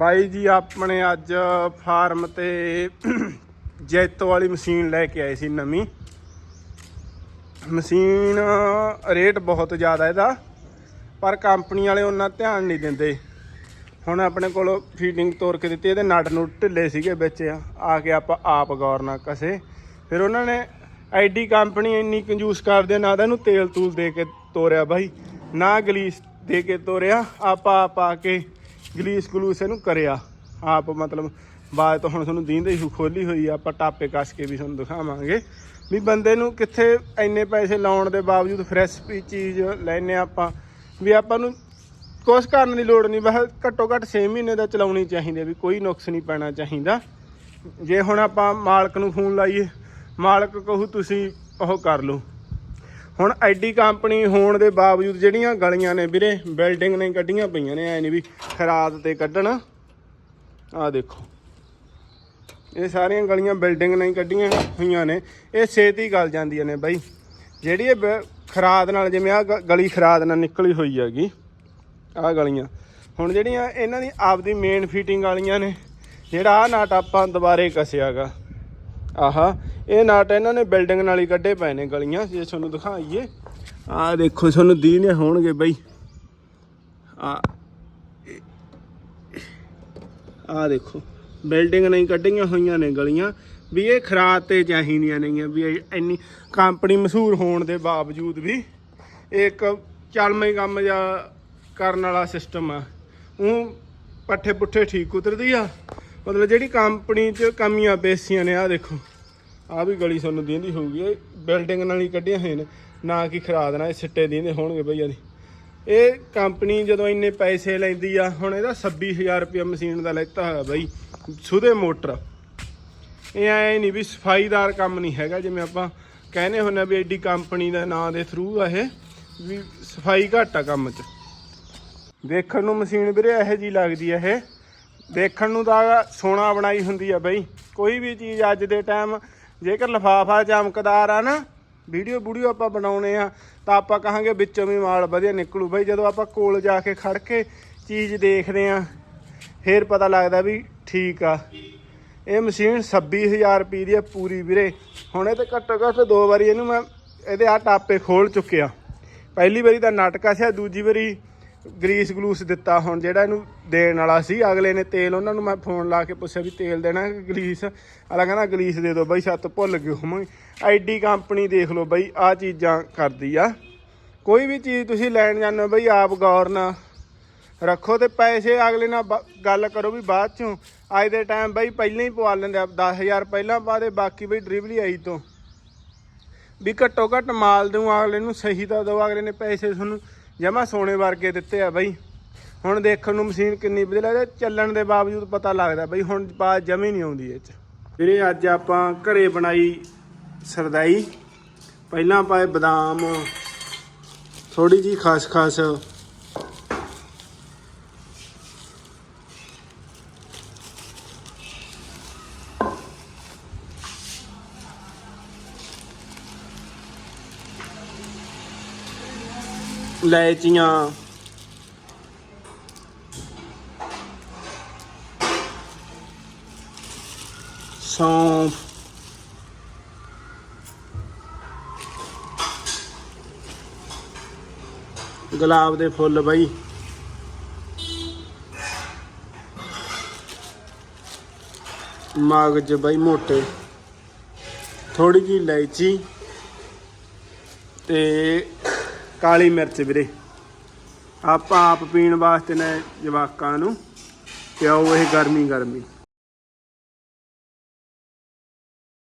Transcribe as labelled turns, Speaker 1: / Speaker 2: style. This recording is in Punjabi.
Speaker 1: ਬਾਈ ਜੀ, ਆਪਣੇ ਅੱਜ ਫਾਰਮ ਤੇ ਜੈਤੋ ਵਾਲੀ ਮਸ਼ੀਨ ਲੈ ਕੇ ਆਏ ਸੀ ਨਵੀਂ। ਮਸ਼ੀਨ ਰੇਟ ਬਹੁਤ ਜ਼ਿਆਦਾ ਇਹਦਾ, ਪਰ ਕੰਪਨੀ ਵਾਲੇ ਉਹਨਾਂ ਧਿਆਨ ਨਹੀਂ ਦਿੰਦੇ। ਹੁਣ ਆਪਣੇ ਕੋਲ ਫੀਟਿੰਗ ਤੋਰ ਕੇ ਦਿੱਤੀ, ਇਹਦੇ ਨਟ ਨੂੰ ਢਿੱਲੇ ਸੀਗੇ ਵਿੱਚ, ਆ ਕੇ ਆਪਾਂ ਆਪ ਗੌਰ ਨਾਲ ਕਸੇ। ਫਿਰ ਉਹਨਾਂ ਨੇ ਐਡੀ ਕੰਪਨੀ ਇੰਨੀ ਕੰਜੂਸ ਕਰਦੇ ਨਾ ਤਾਂ ਇਹਨੂੰ ਤੇਲ ਤੂਲ ਦੇ ਕੇ ਤੋਰਿਆ ਬਾਈ, ਨਾ ਗਲੀਸ ਦੇ ਕੇ ਤੋਰਿਆ, ਆਪਾਂ ਆਪ ਆ ਕੇ ਗਲੀਸ ਗਲੂਸ ਇਹਨੂੰ ਕਰਿਆ। ਆਪ ਮਤਲਬ ਬਾਅਦ ਤੋਂ ਹੁਣ ਤੁਹਾਨੂੰ ਦੀਂਦੇ ਹੀ ਖੋਲੀ ਹੋਈ ਆ, ਆਪਾਂ ਟਾਪੇ ਕੱਸ ਕੇ ਵੀ ਤੁਹਾਨੂੰ ਦਿਖਾਵਾਂਗੇ। ਵੀ ਬੰਦੇ ਨੂੰ ਕਿੱਥੇ ਇੰਨੇ ਪੈਸੇ ਲਾਉਣ ਦੇ ਬਾਵਜੂਦ ਫਰੈਸ਼ ਵੀ ਚੀਜ਼ ਲੈਨੇ ਆਪਾਂ। ਵੀ ਆਪਾਂ ਨੂੰ ਕੁਛ ਕਰਨ ਦੀ ਲੋੜ ਨਹੀਂ, ਬਸ ਘੱਟੋ ਘੱਟ 6 ਮਹੀਨੇ ਦਾ ਚਲਾਉਣੀ ਚਾਹੀਦੀ ਵੀ ਕੋਈ ਨੁਕਸ ਨਹੀਂ ਪੈਣਾ ਚਾਹੀਦਾ। ਜੇ ਹੁਣ ਆਪਾਂ ਮਾਲਕ ਨੂੰ ਫੋਨ ਲਾਈਏ, ਮਾਲਕ ਕਹੂ ਤੁਸੀਂ ਉਹ ਕਰ ਲਓ। ਹੁਣ ਐਡੀ ਕੰਪਨੀ ਹੋਣ ਦੇ ਬਾਵਜੂਦ ਜਿਹੜੀਆਂ ਗਲੀਆਂ ਨੇ ਵੀਰੇ, ਬਿਲਡਿੰਗ ਨੇ ਕੱਢੀਆਂ ਪਈਆਂ ਨੇ, ਐ ਨਹੀਂ ਵੀ ਖਰਾਦ ਤੇ ਕੱਢਣ। ਆਹ ਦੇਖੋ। ਇਹ ਸਾਰੀਆਂ ਗਲੀਆਂ ਬਿਲਡਿੰਗ ਨਹੀਂ ਕੱਢੀਆਂ ਹੋਈਆਂ ਨੇ। ਇਹ ਛੇਤੀ ਗਲ ਜਾਂਦੀਆਂ ਨੇ ਬਾਈ। ਜਿਹੜੀ ਇਹ ਬ- ਖਰਾਦ ਨਾਲ, ਜਿਵੇਂ ਆ ਗਲੀ ਖਰਾਦ ਨਾਲ ਨਿਕਲੀ ਹੋਈ ਹੈਗੀ, ਆਹ ਗਲੀਆਂ। ਹੁਣ ਜਿਹੜੀਆਂ ਇਹਨਾਂ ਦੀ ਆਪਦੀ ਮੇਨ ਫਿਟਿੰਗ ਵਾਲੀਆਂ ਨੇ, ਜਿਹੜਾ ਆਹ ਨਾਟ ਆਪਾਂ ਦੁਬਾਰੇ ਕਸਿਆਗਾ। ਆਹਾ ਇਹ ਨਾਟ ਇਹਨਾਂ ਨੇ ਬਿਲਡਿੰਗ ਨਾਲ ਹੀ ਕੱਢੇ ਪਏ ਨੇ ਗਲੀਆਂ, ਜੇ ਤੁਹਾਨੂੰ ਦਿਖਾਈਏ। ਆਹ ਦੇਖੋ, ਤੁਹਾਨੂੰ ਦੀਨੇ ਹੋਣਗੇ ਬਈ। ਆ ਆਹ ਦੇਖੋ ਬਿਲਡਿੰਗ ਨਹੀਂ ਕੱਢੀਆਂ ਹੋਈਆਂ ਨੇ ਗਲੀਆਂ। ਵੀ ਇਹ ਖਰਾਦ ਤੇ ਚਾਹੀਦੀਆਂ ਨਹੀਂ ਵੀ ਇਹ ਇੰਨੀ ਕੰਪਨੀ ਮਸ਼ਹੂਰ ਹੋਣ ਦੇ ਬਾਵਜੂਦ ਵੀ ਇਹ ਇੱਕ ਚੱਲਵੇਂ ਕੰਮ ਜਾਂ ਕਰਨ ਵਾਲਾ ਸਿਸਟਮ ਆ। ਉਹ ਪੱਠੇ ਪੁੱਠੇ ਠੀਕ ਉਤਰਦੀ ਆ। ਮਤਲਬ ਜਿਹੜੀ ਕੰਪਨੀ 'ਚ ਕਮੀਆਂ ਪੇਸੀਆਂ ਨੇ ਆ ਦੇਖੋ। ਆ ਵੀ ਗਲੀ ਸਾਨੂੰ ਦੀਂਦੀ ਹੋਊਗੀ, ਇਹ ਬਿਲਡਿੰਗ ਨਾਲ ਹੀ ਕੱਢੀਆਂ ਹੋਈਆਂ ਨੇ। ਨਾ ਕਿ ਖਰਾਦ ਨਾਲ ਇਹ ਸਿੱਟੇ ਦੀਂਦੇ ਹੋਣਗੇ ਬਈ ਦੀ ਇਹ ਕੰਪਨੀ ਜਦੋਂ ਇੰਨੇ ਪੈਸੇ ਲੈਂਦੀ ਆ, ਹੁਣ ਇਹਦਾ 26000 ਰੁਪਏ ਮਸ਼ੀਨ ਦਾ ਲੈਤਾ ਹੋਇਆ ਬਈ, ਸੁਦੇ ਮੋਟਰ। ਇਹ ਐ ਨਹੀਂ ਵੀ ਸਫਾਈਦਾਰ ਕੰਮ ਨਹੀਂ ਹੈਗਾ, ਜਿਵੇਂ ਆਪਾਂ ਕਹਿੰਦੇ ਹੁੰਨੇ ਵੀ ਐਡੀ ਕੰਪਨੀ ਦਾ ਨਾਂ ਦੇ ਥਰੂ ਆ ਇਹ, ਵੀ ਸਫ਼ਾਈ ਘੱਟ ਆ ਕੰਮ 'ਚ। ਦੇਖਣ ਨੂੰ ਮਸ਼ੀਨ ਵੀਰੇ ਇਹੋ ਜੀ ਲੱਗਦੀ ਆ ਇਹ। ਦੇਖਣ ਨੂੰ ਤਾਂ ਸੋਨਾ ਬਣਾਈ ਹੁੰਦੀ ਆ ਬਈ। ਕੋਈ ਵੀ ਚੀਜ਼ ਅੱਜ ਦੇ ਟਾਈਮ ਜੇਕਰ ਲਫਾਫਾ ਚਮਕਦਾਰ ਆ ਨਾ ਵੀਡੀਓ ਵੀਡੀਓ ਆਪਾਂ ਬਣਾਉਣੇ ਆ, ਤਾਂ ਆਪਾਂ ਕਹਾਂਗੇ ਵਿੱਚੋਂ ਵੀ ਮਾਲ ਵਧੀਆ ਨਿਕਲੂ। ਬਈ ਜਦੋਂ ਆਪਾਂ ਕੋਲ ਜਾ ਕੇ ਖੜ ਕੇ ਚੀਜ਼ ਦੇਖਦੇ ਆ, ਫੇਰ ਪਤਾ ਲੱਗਦਾ ਵੀ ਠੀਕ ਆ। ਇਹ ਮਸ਼ੀਨ 26000 ਰੁਪਏ ਦੀ ਆ ਪੂਰੀ ਵੀਰੇ। ਹੁਣ ਇਹ ਤੇ ਘੱਟੋ ਘੱਟ ਦੋ ਵਾਰੀ ਇਹਨੂੰ ਮੈਂ, ਇਹਦੇ ਆ ਟਾਪੇ ਖੋਲ ਚੁੱਕਿਆ। ਪਹਿਲੀ ਵਾਰੀ ਤਾਂ ਨਾਟਕਾ ਸੀ, ਦੂਜੀ ਵਾਰੀ ਗਰੀਸ ਗਲੂਸ ਦਿੱਤਾ ਹੁਣ, ਜਿਹੜਾ ਇਹਨੂੰ ਦੇਣ ਵਾਲਾ ਸੀ, ਅਗਲੇ ਨੇ ਤੇਲ ਉਹਨਾਂ ਨੂੰ ਮੈਂ ਫੋਨ ਲਾ ਕੇ ਪੁੱਛਿਆ ਵੀ ਤੇਲ ਦੇਣਾ ਕਿ ਗਲੀਸ? ਅਗਲਾ ਕਹਿੰਦਾ, ਗਲੀਸ ਦੇ ਦਿਓ ਬਈ ਸੱਤ ਭੁੱਲ ਗਏ ਹੋਵਾਂਗੇ ਐਡੀ ਕੰਪਨੀ ਦੇਖ ਲਓ ਬਈ ਆ ਚੀਜ਼ਾਂ ਕਰਦੀ ਆ। ਕੋਈ ਵੀ ਚੀਜ਼ ਤੁਸੀਂ ਲੈਣ ਜਾਂਦੇ ਹੋ ਬਈ, ਆਪ ਗੌਰ ਨਾਲ ਰੱਖੋ ਤੇ ਪੈਸੇ ਅਗਲੇ ਨਾਲ ਬ- ਗੱਲ ਕਰੋ ਵੀ ਬਾਅਦ ਚੋਂ। ਅੱਜ ਦੇ ਟਾਈਮ ਬਾਈ, ਪਹਿਲਾਂ ਹੀ ਪਵਾ ਲੈਂਦੇ ਆ 10000 ਪਹਿਲਾਂ ਪਾ ਦੇ, ਬਾਕੀ ਬਈ ਡਿਲੀਵਰੀ ਆਈ ਤੋਂ। ਵੀ ਘੱਟੋ ਘੱਟ ਮਾਲ ਦਊ, ਅਗਲੇ ਨੂੰ ਸਹੀ ਤਾਂ ਦੋ ਅਗਲੇ ਨੇ ਪੈਸੇ ਤੁਹਾਨੂੰ ਜਮਾ ਸੋਨੇ ਵਰਗੇ ਦਿੱਤੇ ਆ ਬਈ। ਹੁਣ ਦੇਖਣ ਨੂੰ ਮਸ਼ੀਨ ਕਿੰਨੀ ਵਧੀਆ ਲੱਗਦੀ ਚੱਲਣ ਦੇ ਬਾਵਜੂਦ ਪਤਾ ਲੱਗਦਾ ਬਈ ਹੁਣ ਬਾਤ ਜਮੀ ਨਹੀਂ ਆਉਂਦੀ ਇਹ ਚ। ਵੀਰੇ, ਅੱਜ ਆਪਾਂ ਘਰੇ ਬਣਾਈ ਸਰਦਾਈ। ਪਹਿਲਾਂ ਪਾਏ ਬਦਾਮ ਥੋੜੀ ਜੀ ਖਸਖਸ ਲੈਚੀਆਂ ਸੌਂਫ। ਗੁਲਾਬ ਦੇ ਫੁੱਲ ਬਈ। ਮਗਜ ਬਈ ਮੋਟੇ। ਥੋੜੀ ਜਿਹੀ ਇਲਾਇਚੀ ਤੇ ਕਾਲੀ ਮਿਰਚ ਵੀਰੇ। ਆਪਾਂ ਆਪ ਪੀਣ ਵਾਸਤੇ ਨੇ ਜਵਾਕਾਂ ਨੂੰ। ਪਿਆਓ ਇਹ ਗਰਮੀ ਗਰਮੀ